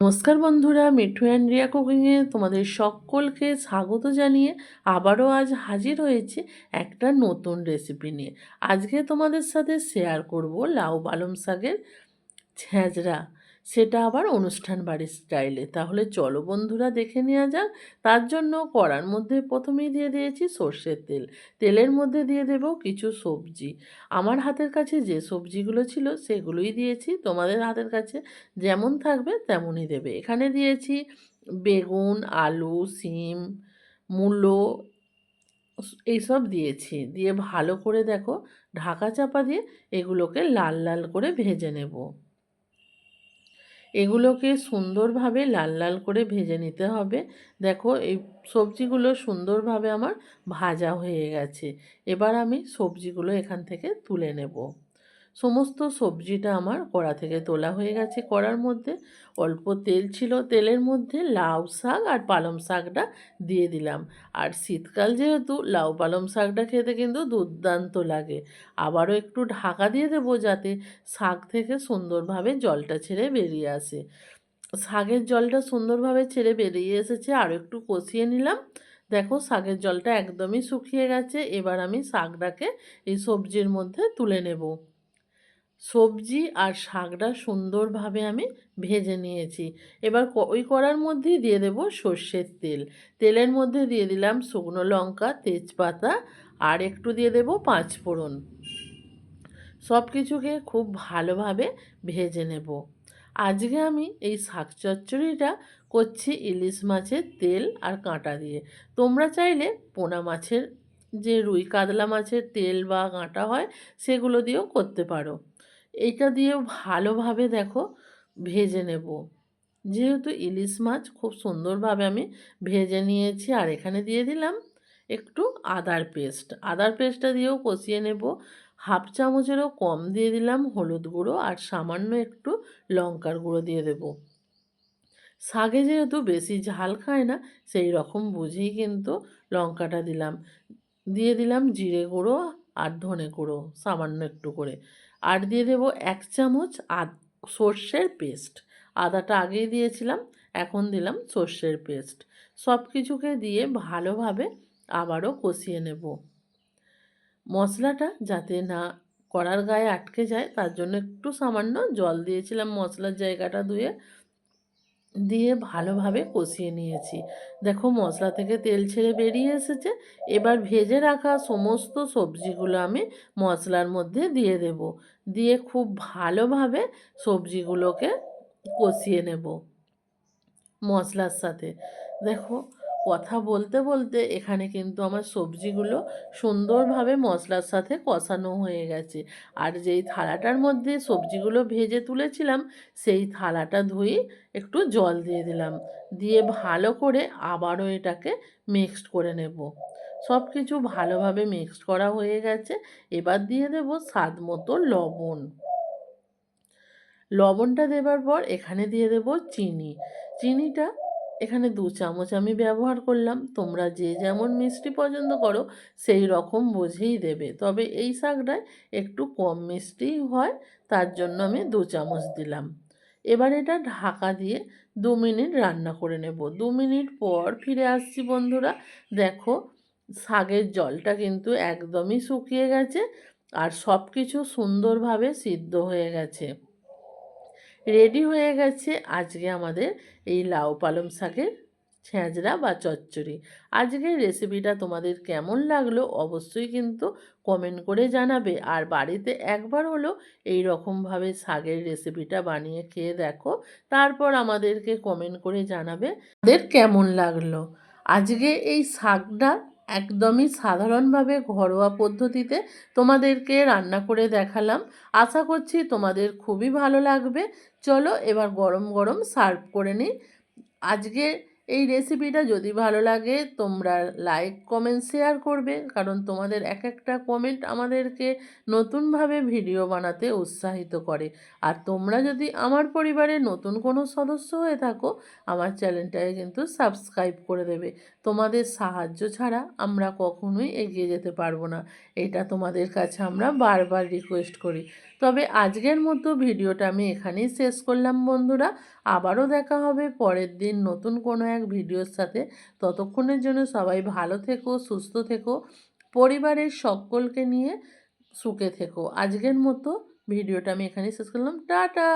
নমস্কার বন্ধুরা মিঠু অ্যান্ড রিয়া কুকিংয়ে তোমাদের সকলকে স্বাগত জানিয়ে আবারও আজ হাজির হয়েছে একটা নতুন রেসিপি নিয়ে। আজকে তোমাদের সাথে শেয়ার করব লাউ পালং শাকের ছেঁচড়া। সেটা আবার অনুষ্ঠান বাড়ির স্টাইলে। তাহলে চলো বন্ধুরা দেখে নেওয়া যাক। তার জন্য কড়ার মধ্যে প্রথমেই দিয়ে দিয়েছি সর্ষের তেল। তেলের মধ্যে দিয়ে দেব কিছু সবজি। আমার হাতের কাছে যে সবজিগুলো ছিল সেগুলোই দিয়েছি। তোমাদের হাতের কাছে যেমন থাকবে তেমনই দেবে। এখানে দিয়েছি বেগুন, আলু, সিম, মূলো, এইসব দিয়েছি। দিয়ে ভালো করে দেখো ঢাকা চাপা দিয়ে এগুলোকে লাল লাল করে ভেজে নেব। এগুলোকে সুন্দরভাবে লাল লাল করে ভেজে নিতে হবে। দেখো, এই সবজিগুলো সুন্দরভাবে আমার ভাজা হয়ে গেছে। এবার আমি সবজিগুলো এখান থেকে তুলে নেব। সমস্ত সবজিটা আমার কড়া থেকে তোলা হয়ে গেছে। কড়ার মধ্যে অল্প তেল ছিল, তেলের মধ্যে লাউ শাক আর পালং শাকটা দিয়ে দিলাম। আর শীতকাল যেহেতু, লাউ পালং শাকটা খেতে কিন্তু দুর্দান্ত লাগে। আবারও একটু ঢাকা দিয়ে দেবো যাতে শাক থেকে সুন্দরভাবে জলটা ছেড়ে বেরিয়ে আসে। শাকের জলটা সুন্দরভাবে ছেড়ে বেরিয়ে এসেছে, আরও একটু কষিয়ে নিলাম। দেখো শাকের জলটা একদমই শুকিয়ে গেছে, এবার আমি শাকটাকে এই সবজির মধ্যে তুলে নেব। সবজি আর শাকটা সুন্দরভাবে আমি ভেজে নিয়েছি। এবার ওই কড়ার মধ্যেই দিয়ে দেব সর্ষের তেল। তেলের মধ্যে দিয়ে দিলাম শুকনো লঙ্কা, তেজপাতা আর একটু দিয়ে দেব পাঁচফোড়ন। সব কিছুকে খুব ভালোভাবে ভেজে নেব। আজকে আমি এই শাক চচ্চড়িটা করছি ইলিশ মাছের তেল আর কাঁটা দিয়ে। তোমরা চাইলে পোনা মাছের, যে রুই কাতলা মাছের তেল বা কাঁটা হয় সেগুলো দিয়েও করতে পারো। এইটা দিয়েও ভালোভাবে দেখো ভেজে নেব। যেহেতু ইলিশ মাছ খুব সুন্দরভাবে আমি ভেজে নিয়েছি আর এখানে দিয়ে দিলাম একটু আদার পেস্ট। আদার পেস্টটা দিয়েও কষিয়ে নেব। হাফ চামচেরও কম দিয়ে দিলাম হলুদ গুঁড়ো আর সামান্য একটু লঙ্কার গুঁড়ো দিয়ে দেব। শাগে যেহেতু বেশি ঝাল খায় না, সেই রকম বুঝেই কিন্তু লঙ্কাটা দিলাম। দিয়ে দিলাম জিরে গুঁড়ো আর ধনে গুঁড়ো সামান্য একটু করে। আর দিয়ে দেবো এক চামচ আদ, সর্ষের পেস্ট। আদাটা আগেই দিয়েছিলাম, এখন দিলাম সর্ষের পেস্ট। সব কিছুকে দিয়ে ভালোভাবে আবারও কষিয়ে নেব। মশলাটা যাতে না কড়ার গায়ে আটকে যায়, তার জন্য একটু সামান্য জল দিয়েছিলাম মশলার জায়গাটা ধুয়ে। দিয়ে ভালোভাবে কষিয়ে নিয়েছি। দেখো, মশলা থেকে তেল ছেড়ে বেরিয়ে এসেছে। এবার ভেজে রাখা সমস্ত সবজিগুলো আমি মশলার মধ্যে দিয়ে দেব। দিয়ে খুব ভালোভাবে সবজিগুলোকে কষিয়ে নেব মশলার সাথে। দেখো কথা বলতে বলতে এখানে কিন্তু আমার সবজিগুলো সুন্দরভাবে মশলার সাথে কষানো হয়ে গেছে। আর যেই থালাটার মধ্যে সবজিগুলো ভেজে তুলেছিলাম, সেই থালাটা ধুয়ে একটু জল দিয়ে দিলাম। দিয়ে ভালো করে আবারও এটাকে মিক্সড করে নেব। সব কিছু ভালোভাবে মিক্সড করা হয়ে গেছে। এবার দিয়ে দেব স্বাদ মতো লবণ। লবণটা দেবার পর এখানে দিয়ে দেব চিনি। চিনিটা এখানে দু চামচ আমি ব্যবহার করলাম। তোমরা যে যেমন মিষ্টি পছন্দ করো, সেই রকম বুঝেই দেবে। তবে এই শাকটায় একটু কম মিষ্টি হয়, তার জন্য আমি দু চামচ দিলাম। এবার এটা ঢাকা দিয়ে দু মিনিট রান্না করে নেব। দু মিনিট পর ফিরে আসছি বন্ধুরা। দেখো, শাকের জলটা কিন্তু একদমই শুকিয়ে গেছে আর সব কিছু সুন্দরভাবে সিদ্ধ হয়ে গেছে। রেডি হয়ে গেছে আজকে আমাদের এই লাউ পালং শাকের ছেঁচড়া বা চচ্চড়ি। আজকের রেসিপিটা তোমাদের কেমন লাগল অবশ্যই কিন্তু কমেন্ট করে জানাবে। আর বাড়িতে একবার হলো এই রকমভাবে শাকের রেসিপিটা বানিয়ে খেয়ে দেখো। তারপর আমাদেরকে কমেন্ট করে জানাবে। তাদের কেমন লাগল? আজকে এই শাকটা একদমই সাধারণভাবে ঘরোয়া পদ্ধতিতে তোমাদেরকে রান্না করে দেখালাম। আশা করছি তোমাদের খুবই ভালো লাগবে। চলো এবার গরম গরম সার্ভ করে নিই। আজকে এই রেসিপিটা যদি ভালো লাগে, তোমরা লাইক কমেন্ট শেয়ার করবে। কারণ তোমাদের এক একটা কমেন্ট আমাদেরকে নতুনভাবে ভিডিও বানাতে উৎসাহিত করে। আর তোমরা যদি আমার পরিবারে নতুন কোনো সদস্য হয়ে থাকো, আমার চ্যানেলটাকে কিন্তু সাবস্ক্রাইব করে দেবে। তোমাদের সাহায্য ছাড়া আমরা কখনোই এগিয়ে যেতে পারব না। এটা তোমাদের কাছে আমরা বারবার রিকোয়েস্ট করি। তবে আজকের মতো ভিডিওটা আমি এখানেই শেষ করলাম বন্ধুরা। আবারও দেখা হবে পরের দিন নতুন কোনো এক ভিডিওর সাথে। ততক্ষণের জন্য সবাই ভালো থেকো, সুস্থ থেকো। পরিবারের সকলকে নিয়ে সুখে থেকো। আজকের মতো ভিডিওটা আমি এখানেই শেষ করলাম। টাটা!